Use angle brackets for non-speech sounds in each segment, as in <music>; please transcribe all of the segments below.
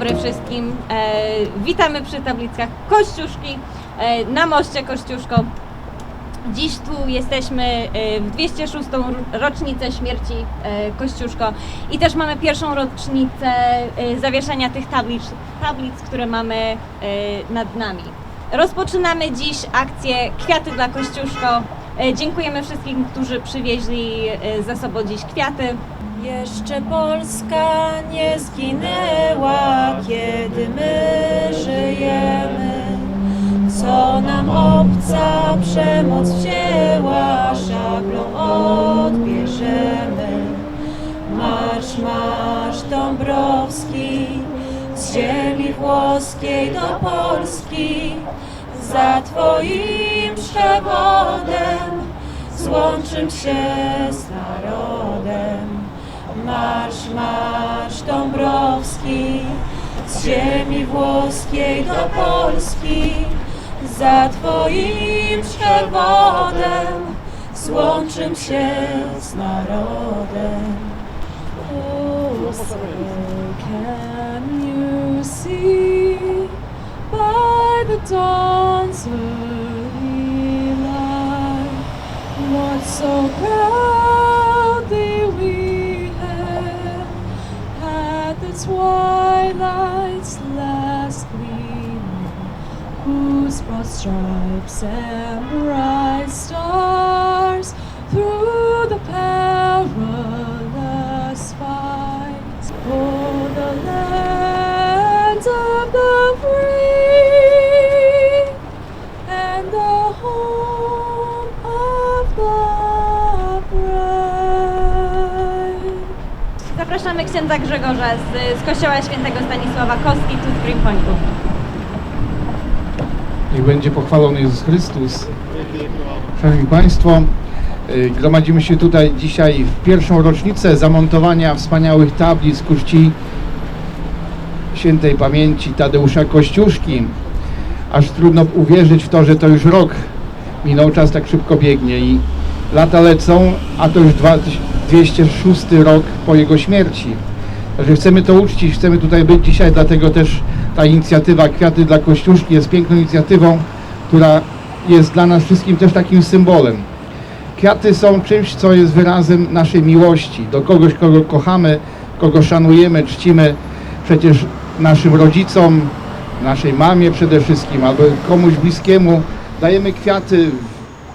dobry wszystkim. E, witamy przy tablicach Kościuszki e, na moście Kościuszko. Dziś tu jesteśmy e, w 206. rocznicę śmierci e, Kościuszko i też mamy pierwszą rocznicę e, zawieszenia tych tablic, tablic które mamy nad nami. Rozpoczynamy dziś akcję Kwiaty dla Kościuszko. Dziękujemy wszystkim, którzy przywieźli ze sobą dziś kwiaty. Jeszcze Polska nie zginęła, kiedy my żyjemy. Co nam obca przemoc wzięła, szablą odbierzemy. Marsz, marsz Dąbrowski, z ziemi włoskiej do Polski, za Twoim przewodem złączym się z narodem. Marsz, marsz Dąbrowski, z ziemi włoskiej do Polski, za Twoim przewodem złączym się z narodem. Can you see by the dawn's early light what so proudly twilight's last gleaming, whose broad stripes and bright stars through Zapraszamy księdza Grzegorza z, z Kościoła Świętego Stanisława Kostki tu z Green Pointu. Niech będzie pochwalony Jezus Chrystus. Szanowni Państwo, y, gromadzimy się tutaj dzisiaj w pierwszą rocznicę zamontowania wspaniałych tablic ku czci świętej pamięci Tadeusza Kościuszki. Aż trudno uwierzyć w to, że to już rok minął, czas tak szybko biegnie i lata lecą, a to już dwa- 206 rok po jego śmierci. Także chcemy to uczcić, chcemy tutaj być dzisiaj, dlatego też ta inicjatywa Kwiaty dla Kościuszki jest piękną inicjatywą, która jest dla nas wszystkim też takim symbolem. Kwiaty są czymś, co jest wyrazem naszej miłości do kogoś, kogo kochamy, kogo szanujemy, czcimy. Przecież naszym rodzicom, naszej mamie przede wszystkim, albo komuś bliskiemu dajemy kwiaty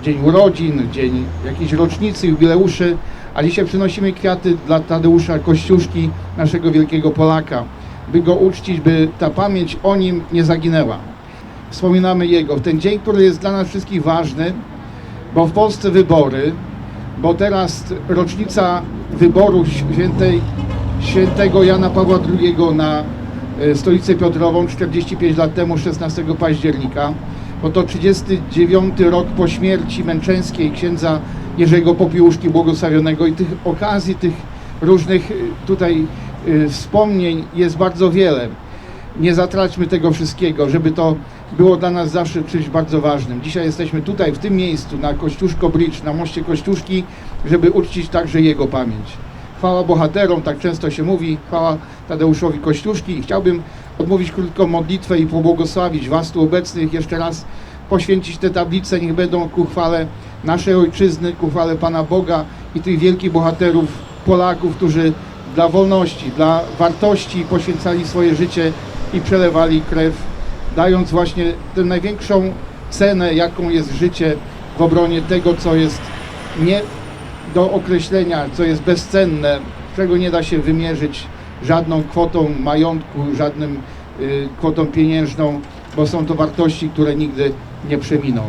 w dzień urodzin, dzień jakiejś rocznicy, jubileuszy, a dzisiaj przynosimy kwiaty dla Tadeusza Kościuszki, naszego wielkiego Polaka, by go uczcić, by ta pamięć o nim nie zaginęła. Wspominamy jego w ten dzień, który jest dla nas wszystkich ważny, bo w Polsce wybory, bo teraz rocznica wyboru świętej, świętego Jana Pawła II na e, stolicę Piotrową 45 lat temu, 16 października, bo to 39 rok po śmierci męczeńskiej księdza Jerzego Popiłuszki błogosławionego i tych okazji, tych różnych e, tutaj e, wspomnień jest bardzo wiele. Nie zatraćmy tego wszystkiego, żeby to było dla nas zawsze czymś bardzo ważnym. Dzisiaj jesteśmy tutaj, w tym miejscu, na Kościuszko Bridge, na moście Kościuszki, żeby uczcić także jego pamięć. Chwała bohaterom, tak często się mówi, chwała Tadeuszowi Kościuszki chciałbym odmówić krótką modlitwę i pobłogosławić Was tu obecnych, jeszcze raz poświęcić te tablice, niech będą ku chwale naszej Ojczyzny, ku chwale Pana Boga i tych wielkich bohaterów Polaków, którzy dla wolności, dla wartości poświęcali swoje życie i przelewali krew, dając właśnie tę największą cenę, jaką jest życie w obronie tego, co jest nie do określenia, co jest bezcenne, czego nie da się wymierzyć żadną kwotą majątku, żadnym y, kwotą pieniężną, bo są to wartości, które nigdy nie przeminą.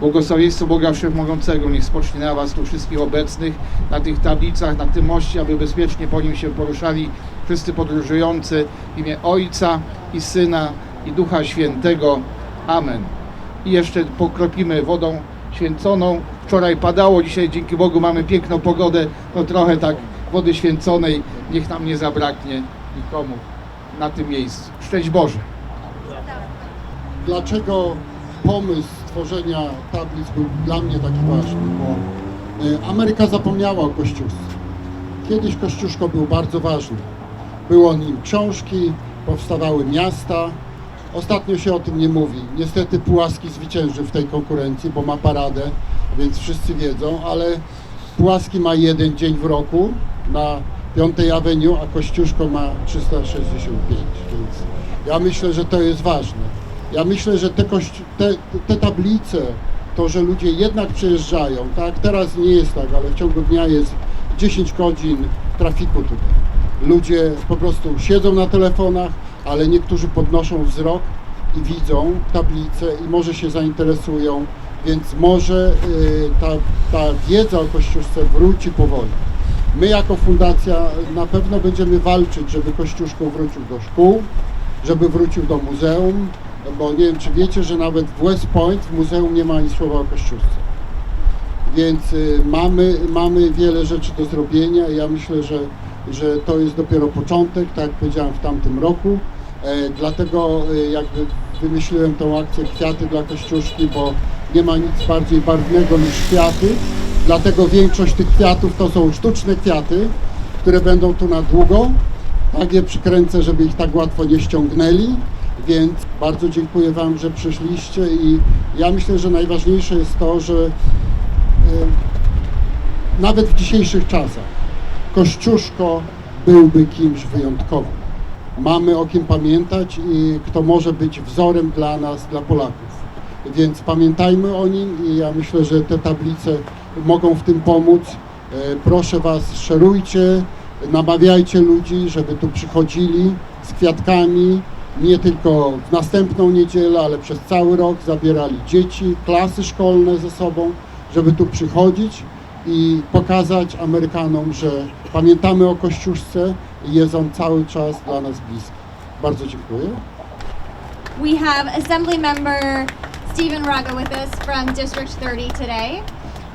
Błogosławieństwo Boga Wszechmogącego niech spocznie na Was tu wszystkich obecnych, na tych tablicach, na tym moście, aby bezpiecznie po nim się poruszali wszyscy podróżujący w imię Ojca i Syna i Ducha Świętego. Amen. I jeszcze pokropimy wodą święconą. Wczoraj padało, dzisiaj dzięki Bogu mamy piękną pogodę, no trochę tak wody święconej, niech nam nie zabraknie nikomu na tym miejscu. Szczęść Boże! dlaczego pomysł stworzenia tablic był dla mnie taki ważny, bo e, Ameryka zapomniała o Kościuszce. Kiedyś Kościuszko był bardzo ważny. Były o nim książki, powstawały miasta. Ostatnio się o tym nie mówi. Niestety Pułaski zwycięży w tej konkurencji, bo ma paradę, więc wszyscy wiedzą, ale Pułaski ma jeden dzień w roku na 5 Avenue, a Kościuszko ma 365, więc ja myślę, że to jest ważne. Ja myślę, że te, te, te tablice, to, że ludzie jednak przyjeżdżają, tak, teraz nie jest tak, ale w ciągu dnia jest 10 godzin trafiku tutaj. Ludzie po prostu siedzą na telefonach, ale niektórzy podnoszą wzrok i widzą tablicę i może się zainteresują, więc może y, ta, ta wiedza o Kościuszce wróci powoli. My jako fundacja na pewno będziemy walczyć, żeby Kościuszko wrócił do szkół, żeby wrócił do muzeum, bo nie wiem czy wiecie, że nawet w West Point w muzeum nie ma ani słowa o Kościuszce. Więc y, mamy, mamy wiele rzeczy do zrobienia ja myślę, że, że to jest dopiero początek, tak jak powiedziałem w tamtym roku. E, dlatego y, jakby wymyśliłem tą akcję Kwiaty dla Kościuszki, bo nie ma nic bardziej barwnego niż kwiaty. Dlatego większość tych kwiatów to są sztuczne kwiaty, które będą tu na długo. Tak je przykręcę, żeby ich tak łatwo nie ściągnęli. Więc bardzo dziękuję Wam, że przyszliście i ja myślę, że najważniejsze jest to, że y, nawet w dzisiejszych czasach Kościuszko byłby kimś wyjątkowym. Mamy o kim pamiętać i kto może być wzorem dla nas, dla Polaków. Więc pamiętajmy o nim i ja myślę, że te tablice mogą w tym pomóc. E, Proszę Was, szerujcie, namawiajcie ludzi, żeby tu przychodzili z kwiatkami, nie tylko w następną niedzielę, ale przez cały rok zabierali dzieci, klasy szkolne ze sobą, żeby tu przychodzić i pokazać Amerykanom, że pamiętamy o Kościuszce i jest on cały czas dla nas bliski. Bardzo dziękuję. We have Assembly Member Stephen Raga with us from District 30 today.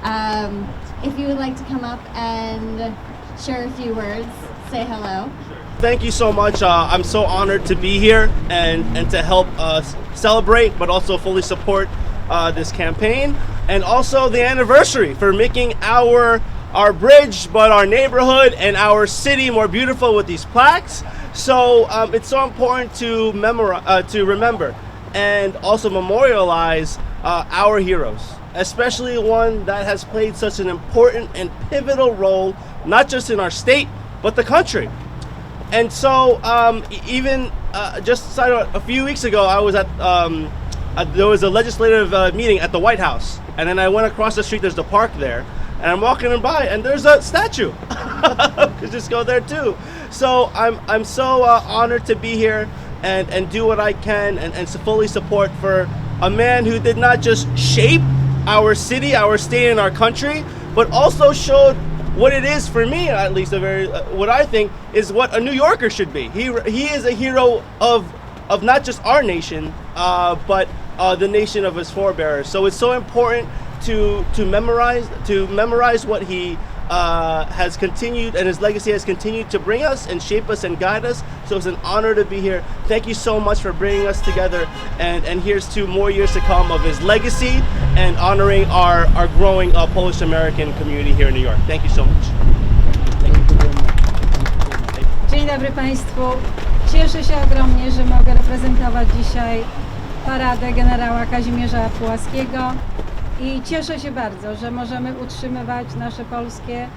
Um, if you would like to come up and share a few words, say hello. Thank you so much. Uh, I'm so honored to be here and, and to help us celebrate, but also fully support uh, this campaign, and also the anniversary for making our our bridge, but our neighborhood and our city more beautiful with these plaques. So um, it's so important to memorize, uh, to remember, and also memorialize uh, our heroes, especially one that has played such an important and pivotal role, not just in our state, but the country. And so, um, even uh, just a few weeks ago, I was at um, uh, there was a legislative uh, meeting at the White House, and then I went across the street. There's the park there, and I'm walking by, and there's a statue. <laughs> Could just go there too. So I'm I'm so uh, honored to be here and and do what I can and and fully support for a man who did not just shape our city, our state, and our country, but also showed what it is for me, at least, a very uh, what I think is what a New Yorker should be. He he is a hero of of not just our nation, uh, but uh, the nation of his forebears. So it's so important to to memorize to memorize what he. Uh, has continued and his legacy has continued to bring us and shape us and guide us. So it's an honor to be here. Thank you so much for bringing us together. And, and here's to more years to come of his legacy and honoring our, our growing uh, Polish American community here in New York. Thank you so much. Dzień dobry Państwu. Cieszę się ogromnie, że mogę reprezentować dzisiaj paradę generała Kazimierza Pułaskiego i cieszę się bardzo, że możemy utrzymywać nasze polskie,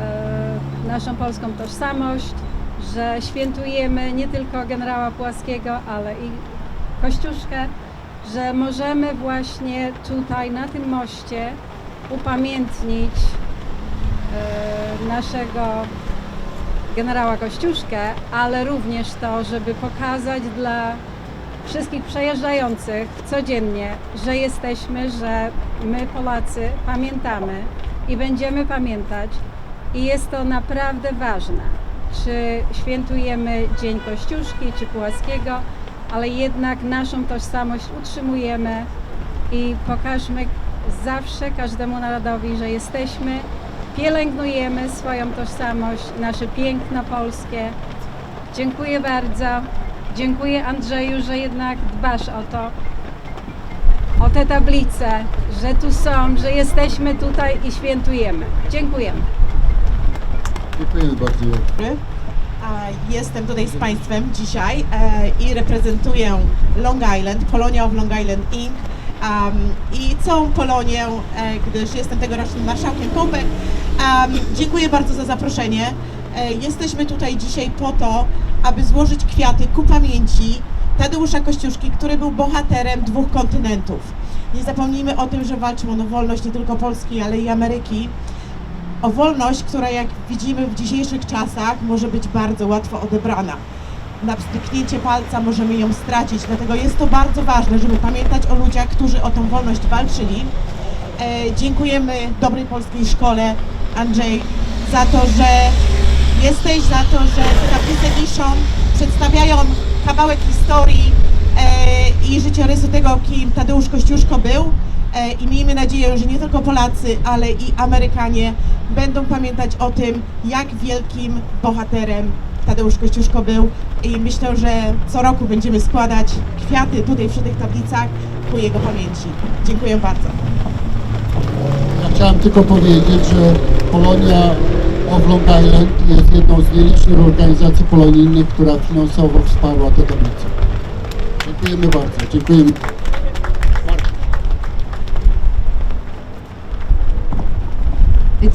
e, naszą polską tożsamość, że świętujemy nie tylko generała Pułaskiego, ale i Kościuszkę, że możemy właśnie tutaj na tym moście upamiętnić e, naszego generała Kościuszkę, ale również to, żeby pokazać dla wszystkich przejeżdżających codziennie, że jesteśmy, że my Polacy pamiętamy i będziemy pamiętać i jest to naprawdę ważne, czy świętujemy Dzień Kościuszki czy Pułaskiego, ale jednak naszą tożsamość utrzymujemy i pokażmy zawsze każdemu narodowi, że jesteśmy, pielęgnujemy swoją tożsamość, nasze piękno polskie. Dziękuję bardzo. Dziękuję Andrzeju, że jednak dbasz o to, o te tablice, że tu są, że jesteśmy tutaj i świętujemy. Dziękujemy. Dziękujemy bardzo. Jestem tutaj z Państwem dzisiaj e, i reprezentuję Long Island, Polonia of Long Island Inc. Um, i całą Polonię, e, gdyż jestem tegorocznym marszałkiem Kopek. Um, dziękuję bardzo za zaproszenie. E, jesteśmy tutaj dzisiaj po to, aby złożyć kwiaty ku pamięci Tadeusza Kościuszki, który był bohaterem dwóch kontynentów. Nie zapomnijmy o tym, że walczył on o wolność nie tylko Polski, ale i Ameryki o wolność, która jak widzimy w dzisiejszych czasach może być bardzo łatwo odebrana. Na pstryknięcie palca możemy ją stracić, dlatego jest to bardzo ważne, żeby pamiętać o ludziach, którzy o tą wolność walczyli. E, dziękujemy dobrej polskiej szkole, Andrzej, za to, że jesteś, za to, że tablice wiszą, przedstawiają kawałek historii e, i życiorysu tego, kim Tadeusz Kościuszko był. E, I miejmy nadzieję, że nie tylko Polacy, ale i Amerykanie będą pamiętać o tym, jak wielkim bohaterem Tadeusz Kościuszko był. I myślę, że co roku będziemy składać kwiaty tutaj przy tych tablicach ku jego pamięci. Dziękuję bardzo. Ja chciałem tylko powiedzieć, że Polonia of Long Island jest jedną z nielicznych organizacji polonijnych, która finansowo wsparła tę tablicę. Dziękujemy bardzo. Dziękujemy.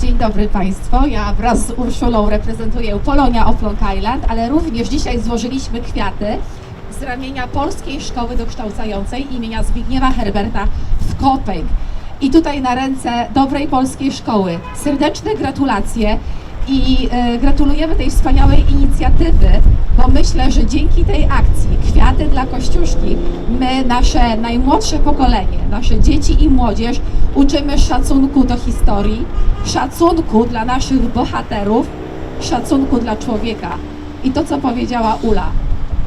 Dzień dobry Państwu. Ja wraz z Urszulą reprezentuję Polonia of Long Island, ale również dzisiaj złożyliśmy kwiaty z ramienia Polskiej Szkoły Dokształcającej imienia Zbigniewa Herberta w Kopeń. I tutaj na ręce dobrej polskiej szkoły serdeczne gratulacje i e, gratulujemy tej wspaniałej inicjatywy, bo myślę, że dzięki tej akcji Kwiaty dla Kościuszki my, nasze najmłodsze pokolenie, nasze dzieci i młodzież uczymy szacunku do historii, szacunku dla naszych bohaterów, szacunku dla człowieka. I to, co powiedziała Ula,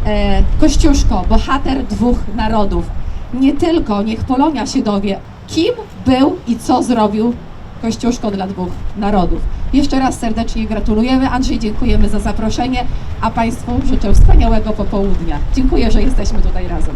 e, Kościuszko, bohater dwóch narodów. Nie tylko niech Polonia się dowie, kim był i co zrobił Kościuszko dla dwóch narodów. Jeszcze raz serdecznie gratulujemy. Andrzej, dziękujemy za zaproszenie, a Państwu życzę wspaniałego popołudnia. Dziękuję, że jesteśmy tutaj razem.